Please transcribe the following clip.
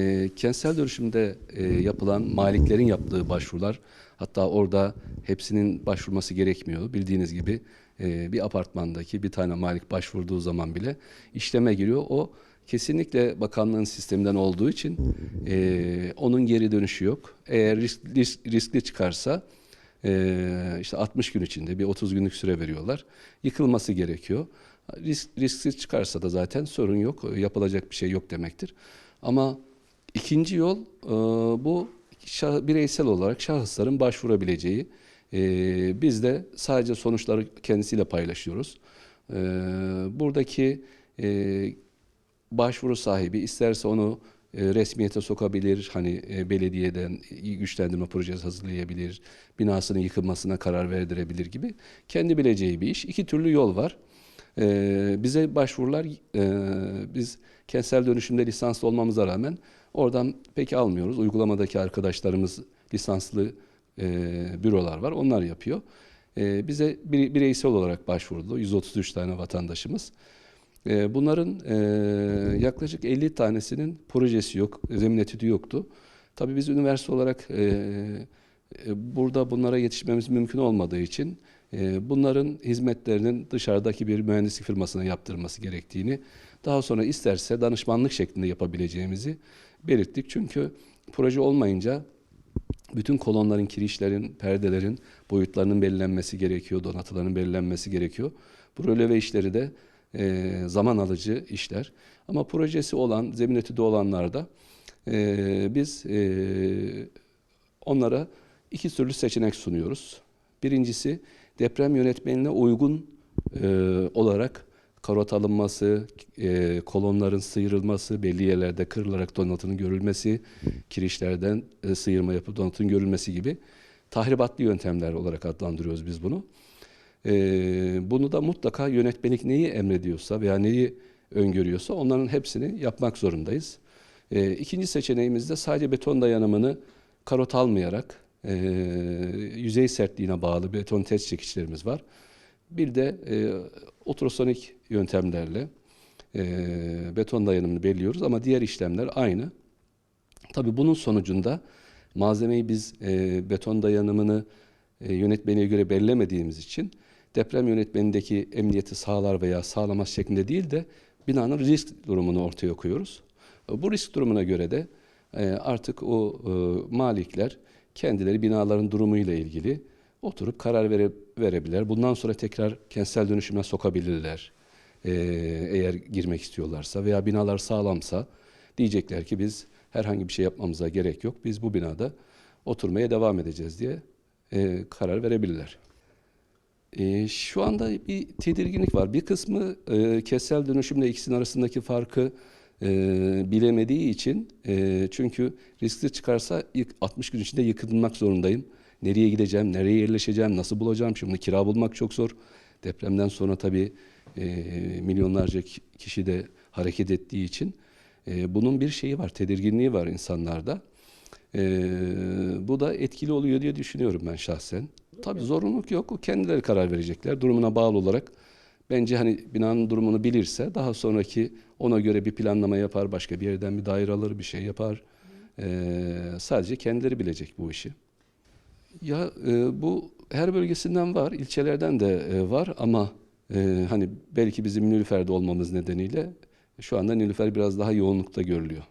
E, kentsel dönüşümde e, yapılan maliklerin yaptığı başvurular hatta orada hepsinin başvurması gerekmiyor. Bildiğiniz gibi e, bir apartmandaki bir tane malik başvurduğu zaman bile işleme giriyor. O kesinlikle bakanlığın sisteminden olduğu için e, onun geri dönüşü yok. Eğer risk, risk- riskli çıkarsa e, işte 60 gün içinde bir 30 günlük süre veriyorlar. Yıkılması gerekiyor. Risk, risksiz çıkarsa da zaten sorun yok. Yapılacak bir şey yok demektir. Ama ikinci yol e, bu şah- bireysel olarak şahısların başvurabileceği. E, biz de sadece sonuçları kendisiyle paylaşıyoruz. E, buradaki e, başvuru sahibi isterse onu e, resmiyete sokabilir, hani e, belediyeden güçlendirme projesi hazırlayabilir, binasının yıkılmasına karar verdirebilir gibi kendi bileceği bir iş. İki türlü yol var. E, bize başvurular, e, biz kentsel dönüşümde lisanslı olmamıza rağmen oradan pek almıyoruz. Uygulamadaki arkadaşlarımız lisanslı e, bürolar var, onlar yapıyor. E, bize bir- bireysel olarak başvurdu 133 tane vatandaşımız. E, Bunların e, yaklaşık 50 tanesinin projesi yok, zemin etüdü yoktu. Tabii biz üniversite olarak e, burada bunlara yetişmemiz mümkün olmadığı için e, bunların hizmetlerinin dışarıdaki bir mühendislik firmasına yaptırılması gerektiğini, daha sonra isterse danışmanlık şeklinde yapabileceğimizi belirttik. Çünkü proje olmayınca bütün kolonların, kirişlerin, perdelerin boyutlarının belirlenmesi gerekiyor, donatıların belirlenmesi gerekiyor. Bu röleve işleri de e, zaman alıcı işler. Ama projesi olan, zemin etüdü olanlarda e, biz e, onlara iki türlü seçenek sunuyoruz. Birincisi deprem yönetmenine uygun e, olarak karot alınması, e, kolonların sıyrılması, belli yerlerde kırılarak donatının görülmesi, kirişlerden e, sıyırma yapıp donatın görülmesi gibi tahribatlı yöntemler olarak adlandırıyoruz biz bunu. E, bunu da mutlaka yönetmelik neyi emrediyorsa veya neyi öngörüyorsa onların hepsini yapmak zorundayız. E, ikinci seçeneğimiz de sadece beton dayanımını karot almayarak e, yüzey sertliğine bağlı beton test çekiçlerimiz var. Bir de e, ultrasonik yöntemlerle e, beton dayanımını belirliyoruz ama diğer işlemler aynı. Tabii bunun sonucunda malzemeyi biz e, beton dayanımını e, yönetmeliğe göre belirlemediğimiz için deprem yönetmenindeki emniyeti sağlar veya sağlamaz şeklinde değil de binanın risk durumunu ortaya koyuyoruz. Bu risk durumuna göre de e, artık o e, malikler kendileri binaların durumuyla ilgili oturup karar vere, verebilirler. Bundan sonra tekrar kentsel dönüşüme sokabilirler. E, eğer girmek istiyorlarsa veya binalar sağlamsa diyecekler ki biz herhangi bir şey yapmamıza gerek yok. Biz bu binada oturmaya devam edeceğiz diye e, karar verebilirler. E, şu anda bir tedirginlik var. Bir kısmı e, kentsel dönüşümle ikisinin arasındaki farkı e, bilemediği için e, çünkü riskli çıkarsa ilk 60 gün içinde yıkılmak zorundayım. Nereye gideceğim, nereye yerleşeceğim, nasıl bulacağım? Şimdi kira bulmak çok zor. Depremden sonra tabii e, milyonlarca ki- kişi de hareket ettiği için e, bunun bir şeyi var, tedirginliği var insanlarda. E, bu da etkili oluyor diye düşünüyorum ben şahsen. Tabii zorunluluk yok. O kendileri karar verecekler. Durumuna bağlı olarak bence hani binanın durumunu bilirse daha sonraki ona göre bir planlama yapar. Başka bir yerden bir daire alır, bir şey yapar. E, sadece kendileri bilecek bu işi. Ya e, bu her bölgesinden var, ilçelerden de e, var ama e, hani belki bizim Nilüfer'de olmamız nedeniyle şu anda Nilüfer biraz daha yoğunlukta görülüyor.